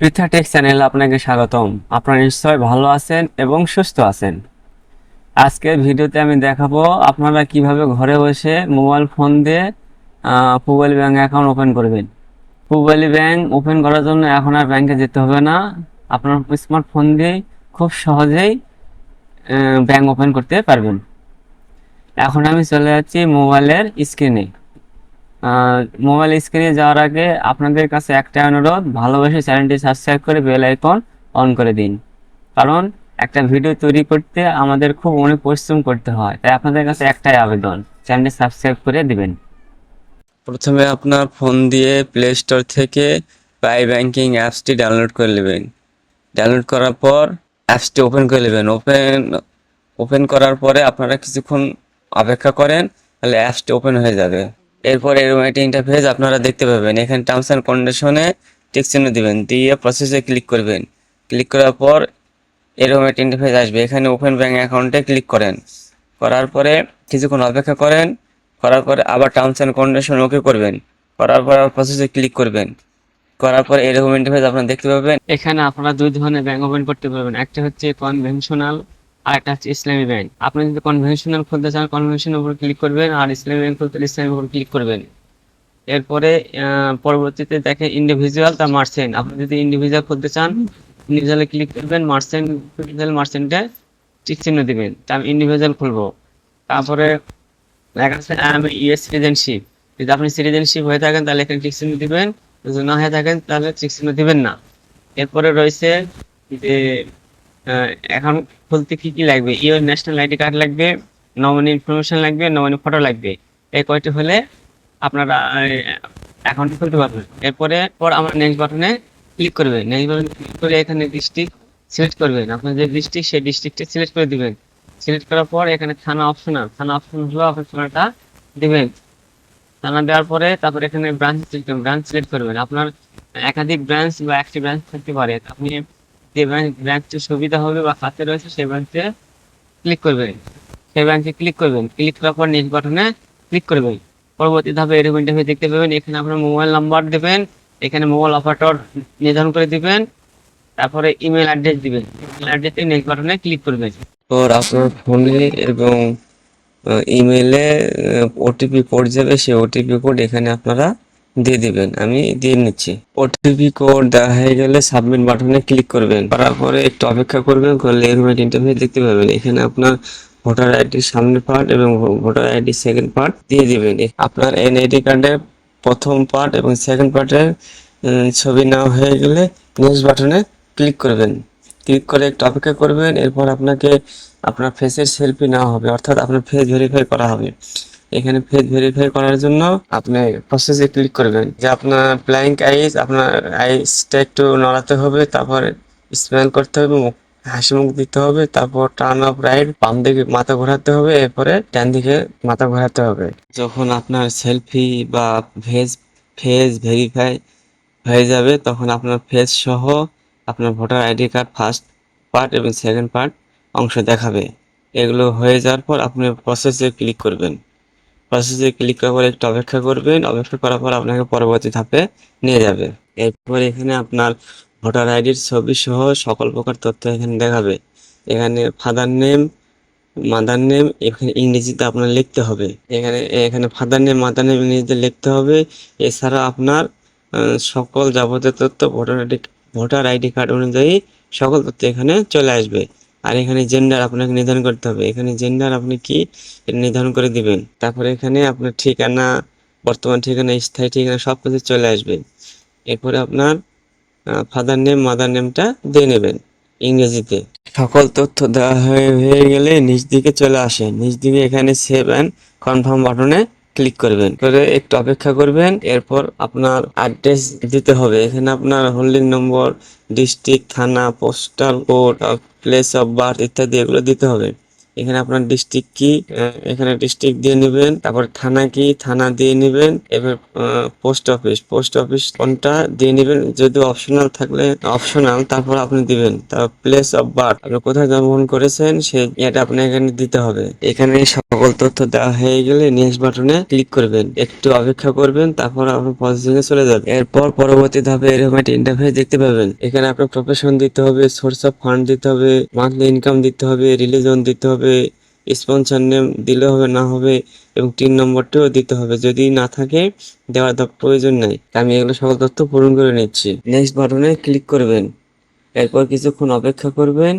Pritha take চ্যানেলে আপনাকে স্বাগতম। আপনারা নিশ্চয় ভালো আছেন এবং সুস্থ আছেন। আজকের ভিডিওতে আমি দেখাবো আপনারা কীভাবে ঘরে বসে মোবাইল ফোন দিয়ে মোবাইল ব্যাংক অ্যাকাউন্ট ওপেন করবেন। মোবাইল ব্যাঙ্ক ওপেন করার জন্য এখন আর ব্যাংকে যেতে হবে না। আপনার স্মার্টফোন দিয়ে খুব সহজেই ব্যাঙ্ক ওপেন করতে পারবেন। এখন আমি চলে যাচ্ছি মোবাইলের স্ক্রিনে। মোবাইল স্ক্রিনে যাওয়ার আগে আপনাদের কাছে একটা অনুরোধ, ভালোবেসে চ্যানেলটি সাবস্ক্রাইব করে বেল আইকন অন করে দিন। কারণ একটা ভিডিও তৈরি করতে আমাদের খুব অনেক পরিশ্রম করতে হয়, তাই আপনাদের কাছে একটাই আবেদন চ্যানেলটি সাবস্ক্রাইব করে দিবেন। প্রথমে আপনার ফোন দিয়ে প্লে স্টোর থেকে পাই ব্যাংকিং অ্যাপসটি ডাউনলোড করে নেবেন। ডাউনলোড করার পর অ্যাপসটি ওপেন করে নেবেন। ওপেন ওপেন করার পরে আপনারা কিছুক্ষণ অপেক্ষা করেন, তাহলে অ্যাপসটি ওপেন হয়ে যাবে। এরপর এরকম একটি ইন্টারফেস আপনারা দেখতে পাবেন। এখানে টার্মস অ্যান্ড কন্ডিশনে টিক চিহ্ন দিবেন, দিয়ে প্রসেসে ক্লিক করবেন। ক্লিক করার পর এরকম একটা ইন্টারফেস আসবে। এখানে ওপেন ব্যাঙ্ক অ্যাকাউন্টে ক্লিক করেন। করার পরে কিছুক্ষণ অপেক্ষা করেন। করার পরে আবার টার্মস অ্যান্ড কন্ডিশন ওকে করবেন। করার পর আবার প্রসেসে ক্লিক করবেন। করার পর এরকম ইন্টারফেস আপনারা দেখতে পাবেন। এখানে আপনারা দুই ধরনের ব্যাংক ওপেন করতে পারবেন। একটা হচ্ছে কনভেনশনাল আর একটা হচ্ছে ইসলামী ব্যাংক আপনি যদি কনভেনশনাল খুলতে চান কনভেনশনের উপর ক্লিক করবেন আর ইসলামী ব্যাংক খুলতে ইসলামের উপর ক্লিক করবেন। এরপরে পরবর্তীতে দেখেন ইন্ডিভিজুয়াল তার মার্সেন্ট আপনি যদি ইন্ডিভিজুয়াল খুলতে চান ইন্ডিভিজুয়ালে ক্লিক করবেন মার্সেন্ট ইন্ডিভিজুয়াল মার্চেন্টে টিক চিহ্ন দিবেন। তা আমি ইন্ডিভিজুয়াল খুলবো। তারপরে দেখা যাচ্ছে আমি ইউএস সিটিজেনশিপ যদি আপনি সিটিজেনশিপ হয়ে থাকেন, তাহলে এখানে টিক চিহ্ন দিবেন। যদি না হয়ে থাকেন, তাহলে টিক চিহ্ন দিবেন না। এরপরে রয়েছে যে এখন খুলতে কি কি লাগবে? ইওর ন্যাশনাল আইডি কার্ড লাগবে নমিনি ইনফরমেশন লাগবে নমিনি ফটো লাগবে। এই কয়টি হলে আপনারা অ্যাকাউন্ট খুলতে পারবেন। এরপরে পর আমার নেক্সট বাটনে ক্লিক করবেন নেক্সট বাটনে ক্লিক করে এখানে ডিস্ট্রিক্ট সিলেক্ট করবেন। আপনার যে ডিস্ট্রিক্ট সেই ডিস্ট্রিক্টে সিলেক্ট করে দিবেন। সিলেক্ট করার পর এখানে থানা অপশন থানা অপশন হলো আপনার থানাটা দিবেন। থানা দেওয়ার পরে তারপর এখানে ব্রাঞ্চ ব্রাঞ্চ সিলেক্ট করবেন। আপনার একাধিক ব্রাঞ্চ বা একটি ব্রাঞ্চ থাকতে পারে। আপনি যে ব্রাঞ্চে সুবিধা হবে বা কাছে রয়েছে, সেই ব্রাঞ্চে ক্লিক করবেন সেই ব্রাঞ্চে ক্লিক করবেন। ক্লিক করার পর নেক্সট বাটনে ক্লিক করবেন। পরবর্তী ধাপে এরকম ইন্টারভিউ দেখতে পাবেন। এখানে আপনার মোবাইল নাম্বার দেবেন। এখানে মোবাইল অপারেটর নির্ধারণ করে দিবেন। তারপরে ইমেল অ্যাড্রেস দিবেন। ইমেল অ্যাড্রেসে নেক্সট বাটনে ক্লিক করবেন। তোর আপনার ফোনে এবং ইমেলে ওটিপি কোড যাবে। সেই ওটিপি কোড এখানে আপনারা দিয়ে দিবেন। আমি দিয়ে নিচ্ছি। ওটিপি কোড দেওয়া হয়ে গেলে সাবমিট বাটনে ক্লিক করবেন। করার পরে একটু অপেক্ষা করবেন, করলে এরকম একটা ইন্টারভিউ দেখতে পাবেন। এখানে আপনার ভোটার আইডির সামনের পার্ট এবং ভোটার আইডি সেকেন্ড পার্ট দিয়ে দিবেন। আপনার এনআইডি কার্ডের প্রথম পার্ট এবং সেকেন্ড পার্টের ছবি নেওয়া হয়ে গেলে নেক্সট বাটনে ক্লিক করবেন। ক্লিক করে একটু অপেক্ষা করবেন, এরপর আপনাকে আপনার ফেসের সেলফি নেওয়া হবে। অর্থাৎ আপনার ফেস ভেরিফাই করা হবে। এখানে ফেস ভেরিফাই করার জন্য আপনি প্রসেসে ক্লিক করবেন। যে আপনার ব্ল্যাঙ্ক আইস আপনার আইসটা একটু নড়াতে হবে, তারপর স্মেল করতে হবে, মুখ, হাসি মুখ দিতে হবে, তারপর টার্ন অফ রাইট বাম দিকে মাথা ঘোরাতে হবে, এরপরে ডান দিকে মাথা ঘোরাতে হবে। যখন আপনার সেলফি বা ফেস ফেস ভেরিফাই হয়ে যাবে, তখন আপনার ফেস সহ আপনার voter ID card first part এবং সেকেন্ড পার্ট অংশ দেখাবে। এগুলো হয়ে যাওয়ার পর আপনি প্রসেসে ক্লিক করবেন। প্রসেসে ক্লিক করার পর একটু অপেক্ষা করবেন। অপেক্ষা করার পর আপনাকে পরবর্তী ধাপে নিয়ে যাবে। এরপর এখানে আপনার ভোটার আইডির ছবি সহ সকল প্রকার তথ্য এখানে দেখাবে। এখানে ফাদার নেম মাদার নেম এখানে ইংরেজিতে আপনার লিখতে হবে। এখানে এখানে ফাদার নেম মাদার নেম ইংরেজিতে লিখতে হবে। এছাড়া আপনার সকল যাবতীয় তথ্য, voter ID voter ID card অনুযায়ী সকল তথ্য এখানে চলে আসবে। আর এখানে জেন্ডার আপনাকে নির্ধারণ করতে হবে। এখানে জেন্ডার আপনি কি নির্ধারণ করে দিবেন? তারপরে এখানে আপনার ঠিকানা, বর্তমান ঠিকানা, স্থায়ী ঠিকানা সব কিছু চলে আসবে। এরপরে আপনার ফাদার নেম মাদার নেমটা দিয়ে নেবেন ইংরেজিতে। সকল তথ্য দেওয়া হয়ে হয়ে গেলে নিচ দিকে চলে আসে নিচ দিকে এখানে সেভ অ্যান্ড কনফার্ম বাটনে ক্লিক করবেন। করে একটু অপেক্ষা করবেন, এরপর আপনার অ্যাড্রেস দিতে হবে। এখানে আপনার হোল্ডিং নম্বর ডিস্ট্রিক্ট থানা postal code place of birth ইত্যাদি এগুলো দিতে হবে। এখানে আপনার ডিস্ট্রিক্ট কি? এখানে ডিস্ট্রিক্ট দিয়ে নেবেন, তারপর থানা কি? থানা দিয়ে নেবেন, এবার পোস্ট অফিস পোস্ট অফিস কোনটা দিয়ে নেবেন? যদি অপশনাল থাকলে অপশনাল তারপর আপনি দিবেন। তারপর প্লেস অফ বার্থ আপনি কোথায় জন্মগ্রহণ করেছেন, সেই এটা আপনি এখানে দিতে হবে। এখানে সকল তথ্য দেওয়া হয়ে গেলে নেক্সট বাটনে ক্লিক করবেন। একটু অপেক্ষা করবেন, তারপর আপনার এ চলে যাবে। এরপর পরবর্তী ধাপে এরকম একটা ইন্টারফেস দেখতে পাবেন। এখানে আপনার প্রফেশন দিতে হবে সোর্স অফ ফান্ড দিতে হবে মান্থলি ইনকাম দিতে হবে রিলিজন দিতে হবে স্পন্সর নেম দিলে হবে, না হবে এবং তিন নম্বরটিও দিতে হবে। যদি না থাকে, দেওয়ার প্রয়োজন নাই। আমি এগুলো সকল তথ্য পূরণ করে নিচ্ছি। নেক্সট বাটনে ক্লিক করবেন। এরপর কিছুক্ষণ অপেক্ষা করবেন।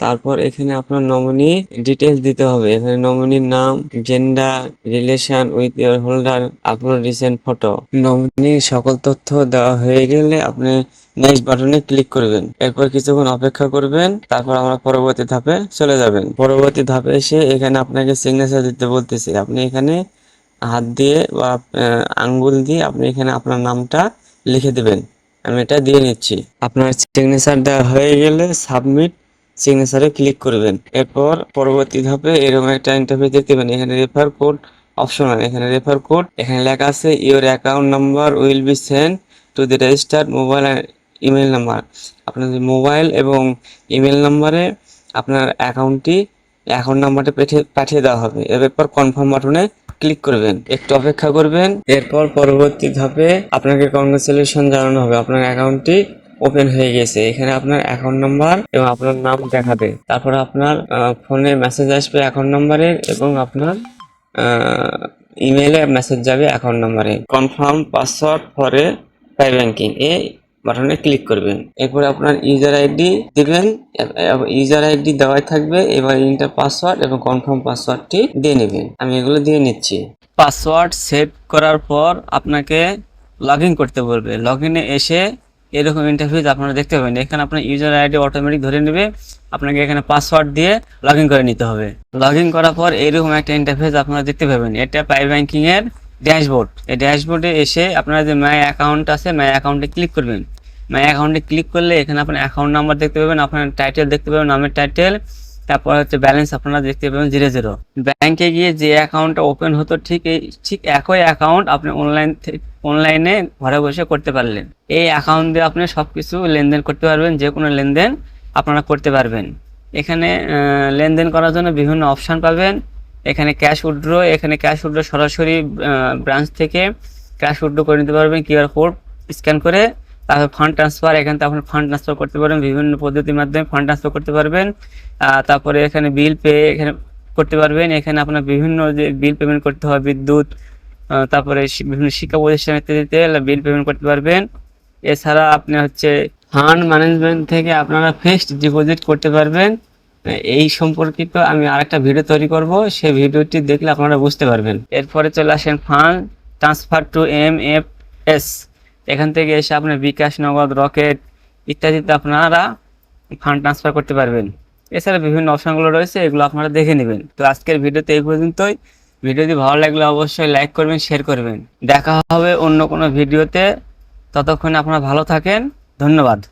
তারপর এখানে আপনার নমিনি ডিটেলস দিতে হবে। এখানে নমিনির নাম gender relation with your holder আপনার রিসেন্ট ফটো নমিনি সকল তথ্য দেওয়া হয়ে গেলে আপনি নেক্সট বাটনে ক্লিক করবেন। এরপর কিছুক্ষণ অপেক্ষা করবেন, তারপর আমরা পরবর্তী ধাপে চলে যাবেন। পরবর্তী ধাপে এসে এখানে আপনাকে সিগনেচার দিতে বলতেছি। আপনি এখানে হাত দিয়ে বা আঙ্গুল দিয়ে আপনি এখানে আপনার নামটা লিখে দেবেন। আমি এটা দিয়ে নিচ্ছি। আপনার সিগনেচার দেওয়া হয়ে গেলে সাবমিট সিগনেচারে ক্লিক করবেন এরপর পরবর্তী ধাপে এরকম একটা ইন্টারফেস দেখতে পাবেন এখানে রেফার কোড অপশনাল এখানে রেফার কোড এখানে লেখা আছে your account number will be send to the registered mobile email number আপনার মোবাইল এবং ইমেল নাম্বারে আপনার অ্যাকাউন্টটি অ্যাকাউন্ট নাম্বারটা পাঠিয়ে পাঠিয়ে দেওয়া হবে। এরপর কনফার্ম বাটনে ক্লিক করবেন একটু অপেক্ষা করবেন। এরপর পরবর্তী ধাপে আপনাকে কংগ্রেচুলেশন জানানো হবে। আপনার অ্যাকাউন্টটি ওপেন হয়ে গেছে। এখানে আপনার অ্যাকাউন্ট নাম্বার এবং আপনার নাম দেখাবে। তারপর আপনার ফোনে মেসেজ আসবে অ্যাকাউন্ট নাম্বারের এবং আপনার ইমেলে মেসেজ যাবে অ্যাকাউন্ট নাম্বারে কনফার্ম পাসওয়ার্ড ফরে পাই ব্যাংকিং এ বাটনে ক্লিক করবেন। এরপর আপনার ইউজার আইডি দেবেন ইউজার আইডি দেওয়াই থাকবে, এবার ইন্টার পাসওয়ার্ড এবং কনফার্ম পাসওয়ার্ডটি দিয়ে নেবেন। আমি এগুলো দিয়ে নিচ্ছি। পাসওয়ার্ড সেভ করার পর আপনাকে লগ করতে বলবে। লগ এসে এরকম ইন্টারফেস আপনারা দেখতে পাবেন। এখানে আপনার ইউজার আইডি অটোমেটিক ধরে নেবে, আপনাকে এখানে পাসওয়ার্ড দিয়ে লগ করে নিতে হবে। লগ করার পর এরকম একটা ইন্টারফেস আপনারা দেখতে পাবেন। এটা পাই ব্যাংকিং এর ড্যাশবোর্ড এই ড্যাশবোর্ডে এসে আপনার যে মাই অ্যাকাউন্ট আছে মাই অ্যাকাউন্টে ক্লিক করবেন। মাই অ্যাকাউন্টে ক্লিক করলে এখানে আপনার অ্যাকাউন্ট নাম্বার দেখতে পাবেন, আপনার টাইটেল দেখতে পাবেন, নামের টাইটেল তারপর হচ্ছে ব্যালেন্স আপনারা দেখতে পাবেন জিরো জিরো ব্যাংকে গিয়ে যে অ্যাকাউন্টটা ওপেন হতো, ঠিক এই, ঠিক একই অ্যাকাউন্ট আপনি অনলাইন অনলাইনে ঘরে বসে করতে পারলেন। এই অ্যাকাউন্ট দিয়ে আপনি সব কিছু লেনদেন করতে পারবেন, যে কোনো লেনদেন আপনারা করতে পারবেন। এখানে লেনদেন করার জন্য বিভিন্ন অপশান পাবেন। এখানে ক্যাশ উইড্রো এখানে ক্যাশ উইড্রো সরাসরি ব্রাঞ্চ থেকে ক্যাশ উইড্রো করে নিতে পারবেন কিউআর কোড স্ক্যান করে। তারপর ফান্ড ট্রান্সফার এখানে আপনি ফান্ড ট্রান্সফার করতে পারবেন, বিভিন্ন পদ্ধতির মাধ্যমে ফান্ড ট্রান্সফার করতে পারবেন। তারপরে এখানে বিল পে এখানে করতে পারবেন। এখানে আপনার বিভিন্ন যে বিল পেমেন্ট করতে হয়, বিদ্যুৎ তারপরে বিভিন্ন শিক্ষা প্রতিষ্ঠান ইত্যাদিতে বিল পেমেন্ট করতে পারবেন। এছাড়া আপনি হচ্ছে ফান্ড ম্যানেজমেন্ট থেকে আপনারা ফিক্সড ডিপোজিট করতে পারবেন। এই সম্পর্কিত আমি আরেকটা ভিডিও তৈরি করব। সেই ভিডিওটি দেখলে আপনারা বুঝতে পারবেন। এরপরে চলে আসেন fund transfer to M F S এখান থেকে এসে আপনার বিকাশ নগদ, রকেট ইত্যাদিতে আপনারা ফান্ড ট্রান্সফার করতে পারবেন। এছাড়া বিভিন্ন অপশানগুলো রয়েছে, এগুলো আপনারা দেখে নেবেন। তো আজকের ভিডিওতে এই পর্যন্তই। ভিডিওটি ভালো লাগলে অবশ্যই লাইক করবেন শেয়ার করবেন। দেখা হবে অন্য কোনো ভিডিওতে। ততক্ষণে আপনারা ভালো থাকেন। ধন্যবাদ।